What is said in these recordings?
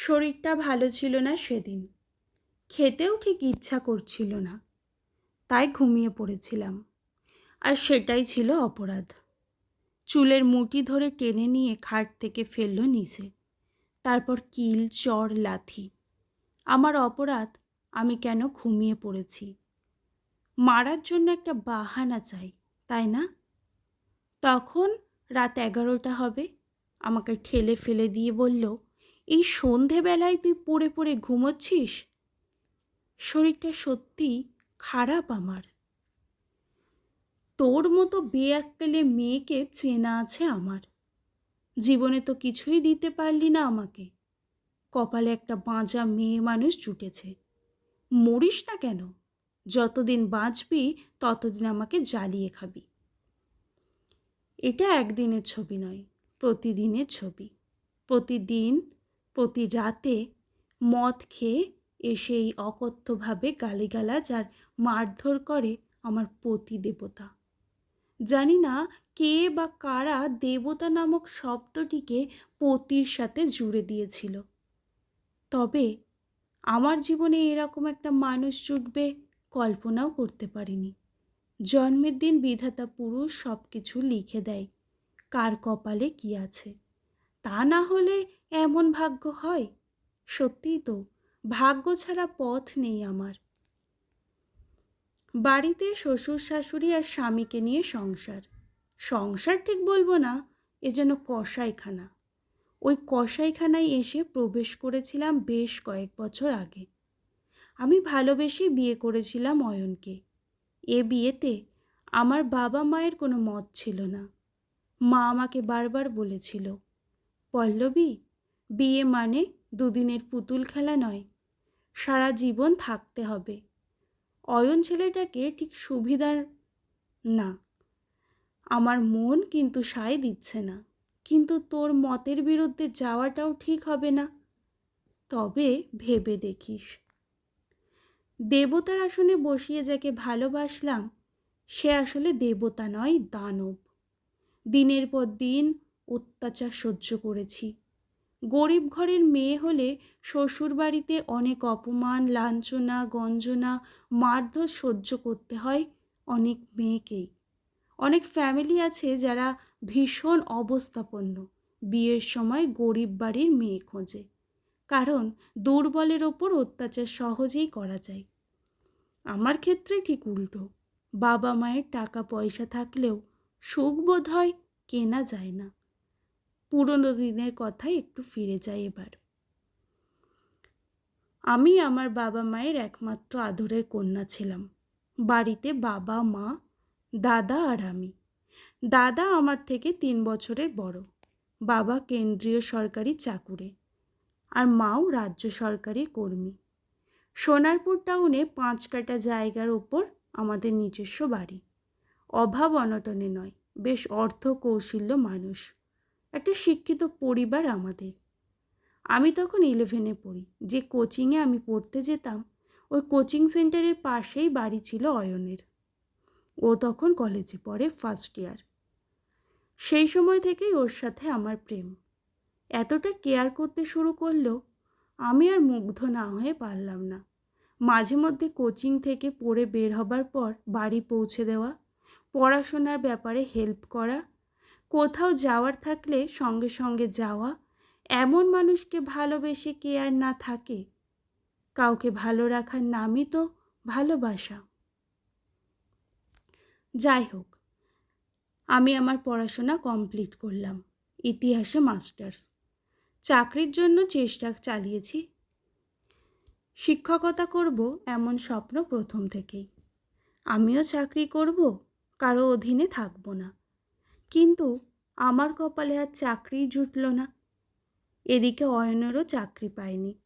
শরীরটা ভালো ছিল না সেদিন। খেতেও ঠিক ইচ্ছা করছিল না। তাই ঘুমিয়ে পড়েছিলাম। আর সেটাই ছিল অপরাধ। চুলের মুটি ধরে টেনে নিয়ে খাট থেকে ফেলল নিচে। তারপর কিল, চর, লাথি। আমার অপরাধ, আমি কেন ঘুমিয়ে পড়েছি? মারার জন্য একটা বাহানা চাই, তাই না? তখন রাত এগারোটা হবে। আমাকে ঠেলে ফেলে দিয়ে বলল এই সন্ধেবেলায় তুই পড়ে পড়ে ঘুমোচ্ছিস? শরীরটা সত্যি খারাপ আমার। তোর মতো বেয়াক্কেলে মেয়েকে চেনা আছে আমার। জীবনে তো কিছুই দিতে পারলি না আমাকে। কপালে একটা বাঁজা মেয়ে মানুষ জুটেছে। মরিস না কেন? যতদিন বাঁচবি, ততদিন আমাকে জ্বালিয়ে খাবি। এটা একদিনের ছবি নয়, প্রতিদিনের ছবি। প্রতিদিন প্রতি রাতে মদ খেয়ে এসে এই অকথ্যভাবে গালিগালাজ আর মারধর করে আমার পতি দেবতা জানি না কে বা কারা দেবতা নামক শব্দটিকে পতির সাথে জুড়ে দিয়েছিল। তবে আমার জীবনে এরকম একটা মানুষ জুটবে কল্পনাও করতে পারিনি। জন্মের দিন বিধাতা পুরুষ সব কিছু লিখে দেয়, কার কপালে কি আছে। তা না হলে এমন ভাগ্য হয়? সত্যিই তো, ভাগ্য ছাড়া পথ নেই আমার। বাড়িতে শ্বশুর, শাশুড়ি আর স্বামীকে নিয়ে সংসার। সংসার ঠিক বলব না, এ যেন কষাইখানা ওই কষাইখানায় এসে প্রবেশ করেছিলাম বেশ কয়েক বছর আগে। আমি ভালোবেসে বিয়ে করেছিলাম অয়নকে। এ বিয়েতে আমার বাবা মায়ের কোনো মত ছিল না। মা আমাকে বারবার বলেছিল, পল্লবী বিয়ে মানে দুদিনের পুতুল খেলা নয়, সারা জীবন থাকতে হবে। অয়ন ছেলেটাকে ঠিক সুবিধার না। আমার মন কিন্তু সায় দিচ্ছে না, কিন্তু তোর মতের বিরুদ্ধে যাওয়াটাও ঠিক হবে না। তবে ভেবে দেখিস। দেবতার আসনে বসিয়ে যাকে ভালোবাসলাম, সে আসলে দেবতা নয়, দানব। দিনের পর দিন অত্যাচার সহ্য করেছি। গরিব ঘরের মেয়ে হলে শ্বশুর বাড়িতে অনেক অপমান, লাঞ্ছনা, গঞ্জনা, মারধর সহ্য করতে হয় অনেক মেয়েকেই। অনেক ফ্যামিলি আছে যারা ভীষণ অবস্থাপন্ন, বিয়ের সময় গরিব বাড়ির মেয়ে খোঁজে, কারণ দুর্বলের ওপর অত্যাচার সহজেই করা যায়। আমার ক্ষেত্রে ঠিক উল্টো, বাবা মায়ের টাকা পয়সা থাকলেও সুখ বোধ হয় কেনা যায় না। পুরনো দিনের কথায় একটু ফিরে যাই এবার। আমি আমার বাবা মায়ের একমাত্র আদরের কন্যা ছিলাম। বাড়িতে বাবা, মা, দাদা আর আমি। দাদা আমার থেকে তিন বছরের বড়। বাবা কেন্দ্রীয় সরকারি চাকুরে আর মাও রাজ্য সরকারি কর্মী। সোনারপুর টাউনে পাঁচ কাটা জায়গার ওপর আমাদের নিজস্ব বাড়ি। অভাব অনটনে নয়, বেশ অর্থ কৌশল্য মানুষ। একটা শিক্ষিত পরিবার আমাদের। আমি তখন ইলেভেনে পড়ি। যে কোচিংয়ে আমি পড়তে যেতাম, ওই কোচিং সেন্টারের পাশেই বাড়ি ছিল অয়নের। ও তখন কলেজে পড়ে ফার্স্ট ইয়ার সেই সময় থেকেই ওর সাথে আমার প্রেম। এতটা কেয়ার করতে শুরু করল আমি আর মুগ্ধ না হয়ে পারলাম না। মাঝে মধ্যে কোচিং থেকে পড়ে বের হবার পর বাড়ি পৌঁছে দেওয়া, পড়াশোনার ব্যাপারে হেল্প করা কোথাও যাওয়ার থাকলে সঙ্গে সঙ্গে যাওয়া, এমন মানুষকে ভালোবেসে কে আর না থাকে। কাউকে ভালো রাখার নামই তো ভালোবাসা। যাই হোক, আমি আমার পড়াশোনা কমপ্লিট করলাম, ইতিহাসে মাস্টার্স। চাকরির জন্য চেষ্টা চালিয়েছি। শিক্ষকতা করব এমন স্বপ্ন প্রথম থেকেই। আমিও চাকরি করব, কারও অধীনে থাকব না। কিন্তু আমার কপালে আর চাকরিই জুটল না। এদিকে অয়নেরও চাকরি পায়নি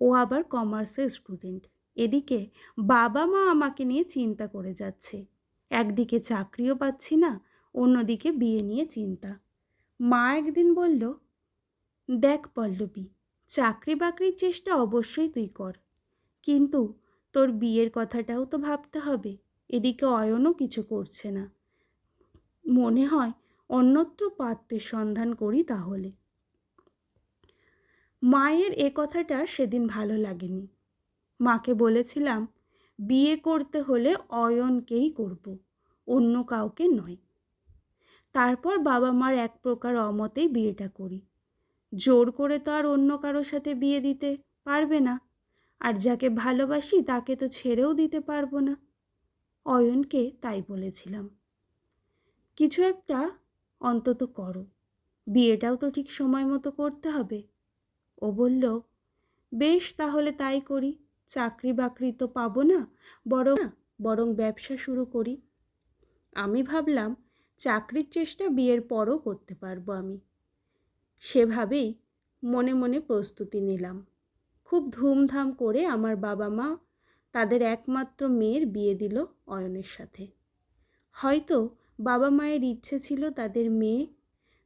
ও আবার কমার্সের স্টুডেন্ট। এদিকে বাবা মা আমাকে নিয়ে চিন্তা করে যাচ্ছে। একদিকে চাকরিও পাচ্ছি না, অন্যদিকে বিয়ে নিয়ে চিন্তা। মা একদিন বলল, দেখ পল্লবী, চাকরি বাকরির চেষ্টা অবশ্যই তুই কর। কিন্তু তোর বিয়ের কথাটাও তো ভাবতে হবে। এদিকে অয়নও কিছু করছে না। মনে হয় অন্যত্র পাত্রের সন্ধান করি তাহলে। মায়ের এ কথাটা সেদিন ভালো লাগেনি। মাকে বলেছিলাম, বিয়ে করতে হলে অয়নকেই করব, অন্য কাউকে নয়। তারপর বাবা মার এক প্রকার অমতেই বিয়েটা করি। জোর করে তো আর অন্য কারোর সাথে বিয়ে দিতে পারবে না, আর যাকে ভালোবাসি তাকে তো ছেড়েও দিতে পারব না। অয়নকে তাই বলেছিলাম। কিছু একটা অন্তত করো। বিয়েটাও তো ঠিক সময় মতো করতে হবে। ও বলল, বেশ, তাহলে তাই করি। চাকরি বাকরি তো পাবো না, বরং বরং ব্যবসা শুরু করি। আমি ভাবলাম, চাকরির চেষ্টা বিয়ের পরও করতে পারব আমি। সেভাবেই মনে মনে প্রস্তুতি নিলাম। খুব ধুমধাম করে আমার বাবা মা তাদের একমাত্র মেয়ের বিয়ে দিল অয়নের সাথে। হয়তো বাবা মায়ের ইচ্ছে ছিল তাদের মেয়ে।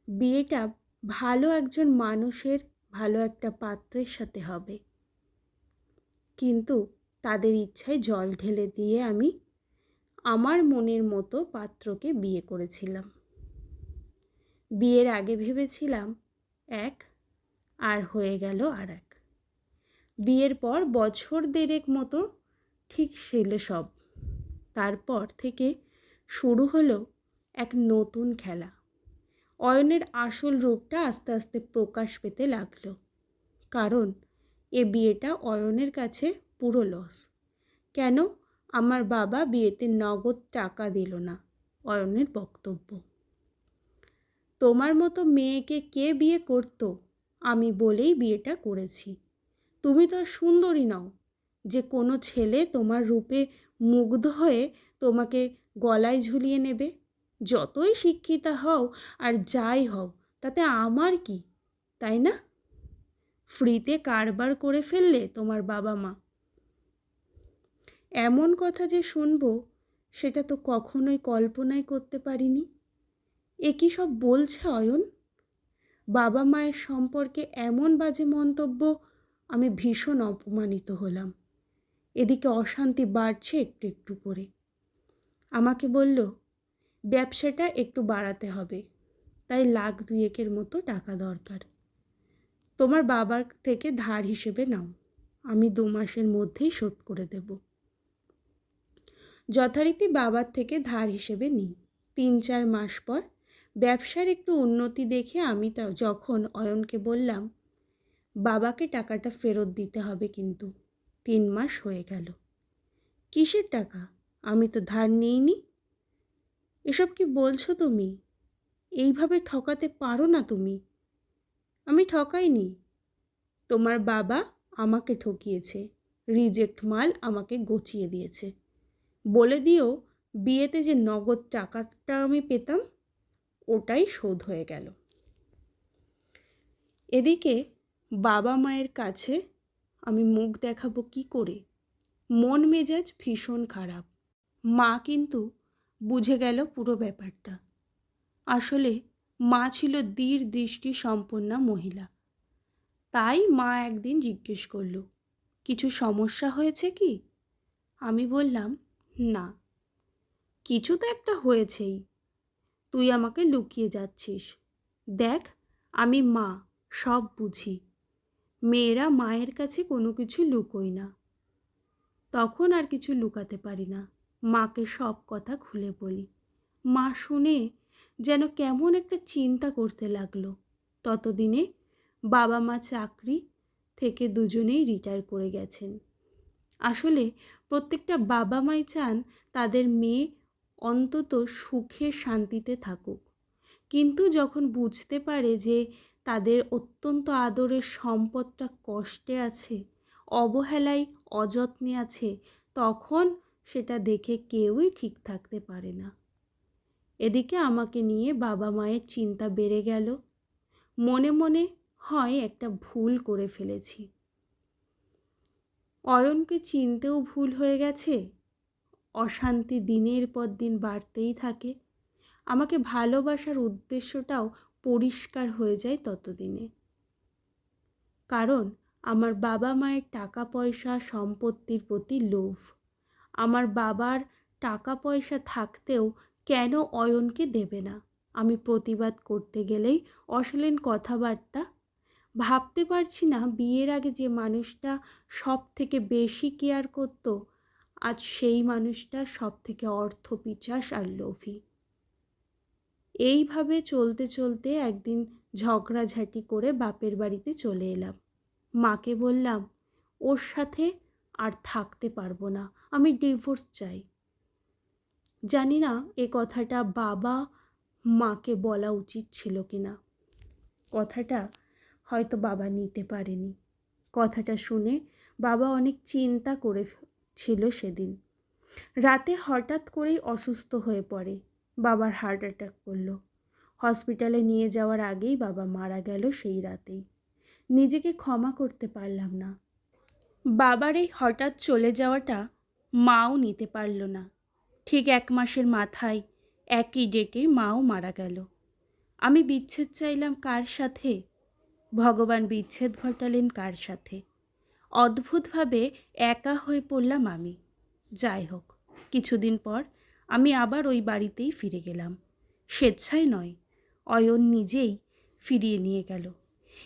বিয়েটা ভালো একজন মানুষের ভালো একটা পাত্রের সাথে হবে। কিন্তু তাদের ইচ্ছায় জল ঢেলে দিয়ে আমি আমার মনের মতো পাত্রকে বিয়ে করেছিলাম। বিয়ের আগে ভেবেছিলাম এক, আর হয়ে গেল আর এক। বিয়ের পর বছর দেড়েক মতো ঠিক সেলে সব। তারপর থেকে শুরু হলো এক নতুন খেলা। অয়নের আসল রূপটা আস্তে আস্তে প্রকাশ পেতে লাগল। কারণ, এ বিয়েটা অয়নের কাছে পুরো লস কেন? আমার বাবা বিয়েতে নগদ টাকা দিল না, অয়নের বক্তব্য। তোমার মতো মেয়েকে কে বিয়ে করতো? আমি বলেই বিয়েটা করেছি। তুমি তো সুন্দরী নও। যে কোনো ছেলে তোমার রূপে মুগ্ধ হয়ে তোমাকে গলায় ঝুলিয়ে নেবে। যতই শিক্ষিতা হও আর যাই হও, তাতে আমার কি, তাই না? ফ্রিতে কারবার করে ফেললে তোমার বাবা মা। এমন কথা যে শুনব, সেটা তো কখনোই কল্পনাই করতে পারিনি। এ কি সব বলছে অয়ন? বাবা মায়ের সম্পর্কে এমন বাজে মন্তব্য, আমি ভীষণ অপমানিত হলাম। এদিকে অশান্তি বাড়ছে একটু একটু করে। আমাকে বলল ব্যবসাটা একটু বাড়াতে হবে। তাই লাখ দুয়েকের মতো টাকা দরকার। তোমার বাবার থেকে ধার হিসেবে নাও। আমি দু মাসের মধ্যেই শোধ করে দেব। যথারীতি বাবার থেকে ধার হিসেবে নিই। তিন চার মাস পর ব্যবসার একটু উন্নতি দেখে আমি যখন অয়নকে বললাম, বাবাকে টাকাটা ফেরত দিতে হবে কিন্তু। তিন মাস হয়ে গেল। কিসের টাকা? আমি তো ধার নিইনি। এসব কি বলছো তুমি? এইভাবে ঠকাতে পারো না তুমি। আমি ঠকাইনি। তোমার বাবা আমাকে ঠকিয়েছে রিজেক্ট মাল আমাকে গচিয়ে দিয়েছে। বলে দিও, বিয়েতে যে নগদ টাকাটা আমি পেতাম, ওটাই শোধ হয়ে গেল। এদিকে বাবা মায়ের কাছে আমি মুখ দেখাবো কি করে? মন মেজাজ ভীষণ খারাপ। মা কিন্তু বুঝে গেল পুরো ব্যাপারটা। আসলে মা ছিল দীর দৃষ্টি সম্পন্না মহিলা। তাই মা একদিন জিজ্ঞেস করল, কিছু সমস্যা হয়েছে কি? আমি বললাম, না। কিছু তো একটা হয়েছেই। তুই আমাকে লুকিয়ে যাচ্ছিস। দেখ, আমি মা, সব বুঝি। মেয়েরা মায়ের কাছে কোনো কিছু লুকোই না। তখন আর কিছু লুকাতে পারি না। মাকে সব কথা খুলে বলি। মা শুনে যেন কেমন একটা চিন্তা করতে লাগল। ততদিনে বাবা মা চাকরি থেকে দুজনেই রিটায়ার করে গেছেন। আসলে প্রত্যেকটা বাবা মাই চান তাদের মেয়ে অন্তত সুখে শান্তিতে থাকুক। কিন্তু যখন বুঝতে পারে যে তাদের অত্যন্ত আদরের সম্পদটা কষ্টে আছে, অবহেলায় অযত্নে আছে, তখন সেটা দেখে কেউই ঠিক থাকতে পারে না। এদিকে আমাকে নিয়ে বাবা মায়ের চিন্তা বেড়ে গেল। মনে মনে হয় একটা ভুল করে ফেলেছি। অয়নকে চিনতেও ভুল হয়ে গেছে। অশান্তি দিনের পর দিন বাড়তেই থাকে। আমাকে ভালোবাসার উদ্দেশ্যটাও পরিষ্কার হয়ে যায় ততদিনে। কারণ আমার বাবা মায়ের টাকা পয়সা সম্পত্তির প্রতি লোভ। আমার বাবার টাকা পয়সা থাকতেও কেন অয়নকে দেবে না? আমি প্রতিবাদ করতে গেলেই অশালীন কথাবার্তা। ভাবতে পারছি না বিয়ের আগে যে মানুষটা সব থেকে বেশি কেয়ার করত, আজ সেই মানুষটা সব থেকে অর্থ পিচাস আর লোভী। এইভাবে চলতে চলতে একদিন ঝগড়াঝাটি করে বাপের বাড়িতে চলে এলাম। মাকে বললাম, ওর সাথে আর থাকতে পারব না। আমি ডিভোর্স চাই। জানি না এ কথাটা বাবা মাকে বলা উচিত ছিল কি না কথাটা হয়তো বাবা নিতে পারেনি। কথাটা শুনে বাবা অনেক চিন্তা করে ছিল সেদিন। রাতে হঠাৎ করেই অসুস্থ হয়ে পড়ে। বাবার হার্ট অ্যাটাক করল। হসপিটালে নিয়ে যাওয়ার আগেই বাবা মারা গেল সেই রাতেই। নিজেকে ক্ষমা করতে পারলাম না। বাবার এই হঠাৎ চলে যাওয়াটা মাও নিতে পারল না। ঠিক এক মাসের মাথায় একই ডেটে মাও মারা গেল। আমি বিচ্ছেদ চাইলাম কার সাথে? ভগবান বিচ্ছেদ ঘটালেন কার সাথে? অদ্ভুতভাবে একা হয়ে পড়লাম আমি। যাই হোক, কিছুদিন পর আমি আবার ওই বাড়িতেই ফিরে গেলাম। স্বেচ্ছায় নয়, অয়ন নিজেই ফিরিয়ে নিয়ে গেল।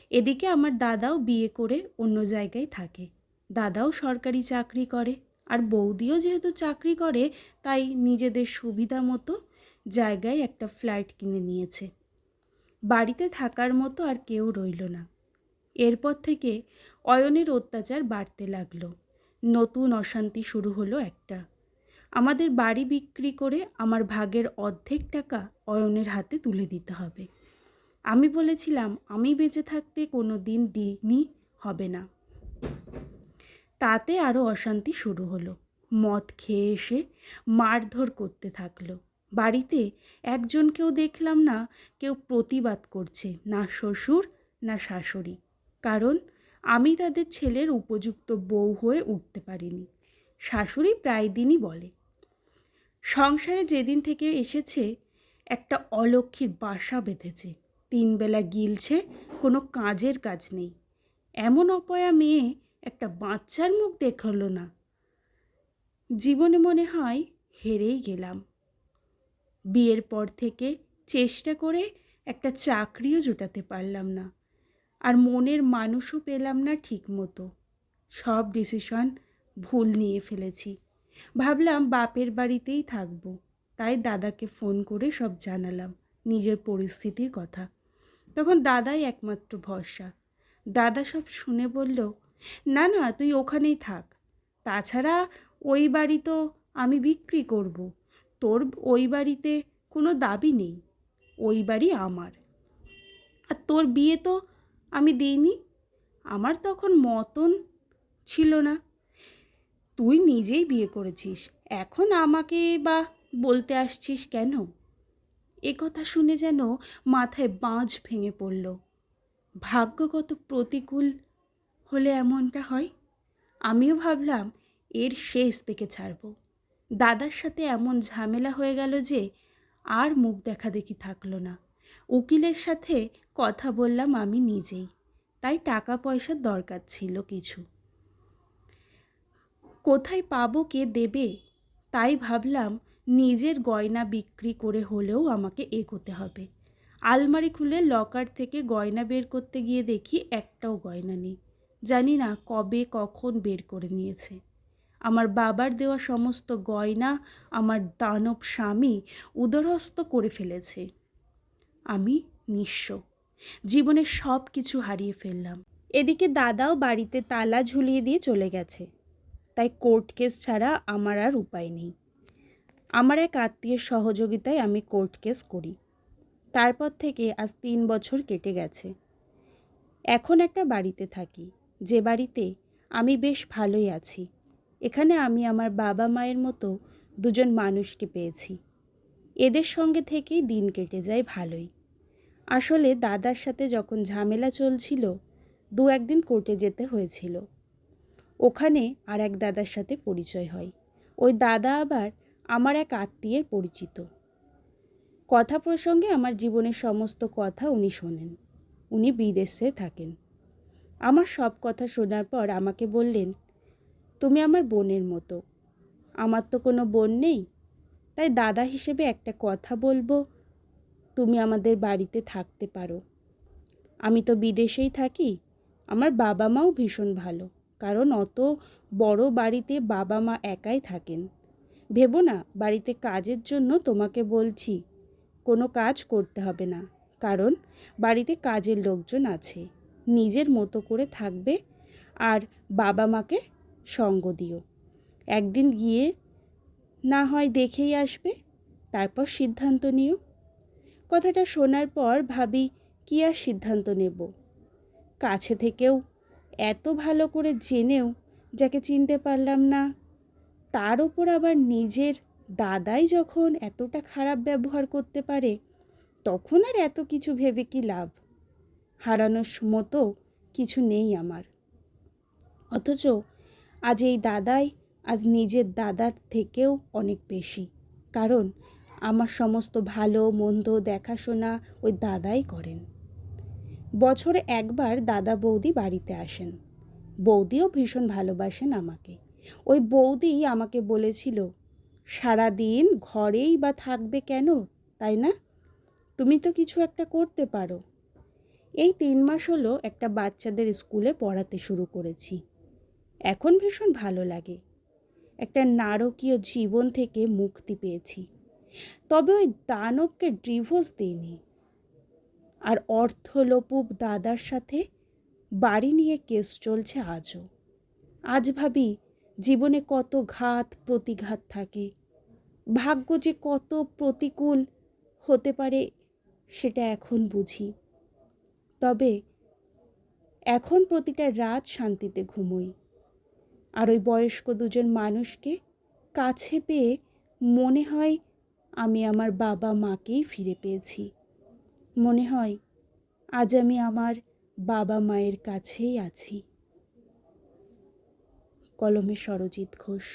এদিকে আমার দাদাও বিয়ে করে অন্য জায়গায় থাকে। দাদাও সরকারি চাকরি করে, আর বৌদিও যেহেতু চাকরি করে, তাই নিজেদের সুবিধা মতো জায়গায় একটা ফ্ল্যাট কিনে নিয়েছে। বাড়িতে থাকার মতো আর কেউ রইল না। এরপর থেকে অয়নের অত্যাচার বাড়তে লাগল। নতুন অশান্তি শুরু হলো একটা। আমাদের বাড়ি বিক্রি করে আমার ভাগের অর্ধেক টাকা অয়নের হাতে তুলে দিতে হবে। আমি বলেছিলাম, আমি বেঁচে থাকতে কোনো দিন দিনই হবে না। তাতে আরও অশান্তি শুরু হলো। মদ খেয়ে এসে মারধর করতে থাকল। বাড়িতে একজনকেও দেখলাম না, কেউ প্রতিবাদ করছে, না শ্বশুর, না শাশুড়ি। কারণ আমি তাদের ছেলের উপযুক্ত বউ হয়ে উঠতে পারিনি। শাশুড়ি প্রায় দিনই বলে, সংসারে যেদিন থেকে এসেছে, একটা অলক্ষীর বাসা বেঁধেছে। তিনবেলা গিলছে, কোনো কাজের কাজ নেই। এমন অপয়া মেয়ে একটা বাচ্চার মুখ দেখল না। জীবনে মনে হয় হেরেই গেলাম। বিয়ের পর থেকে চেষ্টা করে একটা চাকরিও জোটাতে পারলাম না। আর মনের মানুষও পেলাম না ঠিক মতো সব ডিসিশন ভুল নিয়ে ফেলেছি। ভাবলাম বাপের বাড়িতেই থাকব। তাই দাদাকে ফোন করে সব জানালাম নিজের পরিস্থিতির কথা। তখন দাদাই একমাত্র ভরসা। দাদা সব শুনে বলল না না, তুই ওখানেই থাক। তাছাড়া ওই বাড়ি তো আমি বিক্রি করব। তোর ওই বাড়িতে কোনো দাবি নেই। ওই বাড়ি আমার। আর তোর বিয়ে তো আমি দিইনি। আমার তখন মতন ছিল না। তুই নিজেই বিয়ে করেছিস। এখন আমাকে বা বলতে আসছিস কেন? এ কথা শুনে যেন মাথায় বাঁজ ভেঙে পড়ল। ভাগ্যগত প্রতিকূল হলে এমনটা হয়? আমিও ভাবলাম, এর শেষ থেকে ছাড়ব। দাদার সাথে এমন ঝামেলা হয়ে গেল যে, আর মুখ দেখা দেখি থাকল না। উকিলের সাথে কথা বললাম আমি নিজেই। তাই টাকা পয়সার দরকার ছিল কিছু। কোথায় পাবো, কে দেবে? তাই ভাবলাম, নিজের গয়না বিক্রি করে হলেও আমাকে এগোতে হবে। আলমারি খুলে লকার থেকে গয়না বের করতে গিয়ে দেখি একটাও গয়না নেই। জানি না কবে কখন বের করে নিয়েছে। আমার বাবার দেওয়া সমস্ত গয়না আমার দানব স্বামী উদরহস্ত করে ফেলেছে। আমি নিঃস্ব। জীবনে সব কিছু হারিয়ে ফেললাম। এদিকে দাদাও বাড়িতে তালা ঝুলিয়ে দিয়ে চলে গেছে। তাই কোর্ট কেস ছাড়া আমার আর উপায় নেই। আমার এক আত্মীয়ের সহযোগিতায় আমি কোর্ট কেস করি। তারপর থেকে আজ তিন বছর কেটে গেছে। এখন একটা বাড়িতে থাকি। যে বাড়িতে আমি বেশ ভালোই আছি। এখানে আমি আমার বাবা মায়ের মতো দুজন মানুষকে পেয়েছি। এদের সঙ্গে থেকেই দিন কেটে যায় ভালোই। আসলে দাদার সাথে যখন ঝামেলা চলছিল, দু একদিন কোর্টে যেতে হয়েছিল। ওখানে আর এক দাদার সাথে পরিচয় হয়। ওই দাদা আবার আমার এক আত্মীয়ের পরিচিত। কথা প্রসঙ্গে আমার জীবনের সমস্ত কথা উনি শোনেন। উনি বিদেশে থাকেন। আমার সব কথা শোনার পর আমাকে বললেন, তুমি আমার বোনের মতো। আমার তো কোনো বোন নেই। তাই দাদা হিসেবে একটা কথা বলব, তুমি আমাদের বাড়িতে থাকতে পারো। আমি তো বিদেশেই থাকি। আমার বাবা মাও ভীষণ ভালো। কারণ অত বড় বাড়িতে বাবা মা একাই থাকেন। ভেবো না, বাড়িতে কাজের জন্য তোমাকে বলছি, কোনো কাজ করতে হবে না। কারণ বাড়িতে কাজের লোকজন আছে। নিজের মতো করে থাকবে আর বাবা মাকে সঙ্গ দিও। একদিন গিয়ে না হয় দেখেই আসবে, তারপর সিদ্ধান্ত নিও। কথাটা শোনার পর ভাবি, কী আর সিদ্ধান্ত নেব? কাছে থেকেও এত ভালো করে জেনেও যাকে চিনতে পারলাম না, তার ওপর আবার নিজের দাদাই যখন এতটা খারাপ ব্যবহার করতে পারে, তখন আর এত কিছু ভেবে কি লাভ? হারানোর মতো কিছু নেই আমার। অথচ আজ এই দাদাই আজ নিজের দাদার থেকেও অনেক বেশি। কারণ আমার সমস্ত ভালো, মন্দ দেখাশোনা ওই দাদাই করেন। বছরে একবার দাদা বৌদি বাড়িতে আসেন। বৌদিও ভীষণ ভালোবাসেন আমাকে। ওই বৌদি আমাকে বলেছিল, সারাদিন ঘরেই বা থাকবে কেন? তাই না? তুমি তো কিছু একটা করতে পারো। এই তিন মাস হলো একটা বাচ্চাদের স্কুলে পড়াতে শুরু করেছি। এখন ভীষণ ভালো লাগে। একটা নারকীয় জীবন থেকে মুক্তি পেয়েছি। তবে ওই দানবকে ডিভোর্স দিইনি। আর অর্থলোপুপ দাদার সাথে বাড়ি নিয়ে কেস চলছে আজও। আজ ভাবি, জীবনে কত ঘাত প্রতিঘাত থাকে। ভাগ্য যে কত প্রতিকূল হতে পারে, সেটা এখন বুঝি। তবে এখন প্রতিটা রাত শান্তিতে ঘুমোই। আর ওই বয়স্ক দুজন মানুষকে কাছে পেয়ে মনে হয় আমি আমার বাবা মাকেই ফিরে পেয়েছি। মনে হয় আজ আমি আমার বাবা মায়ের কাছেই আছি। কলমে সরজিৎ ঘোষ.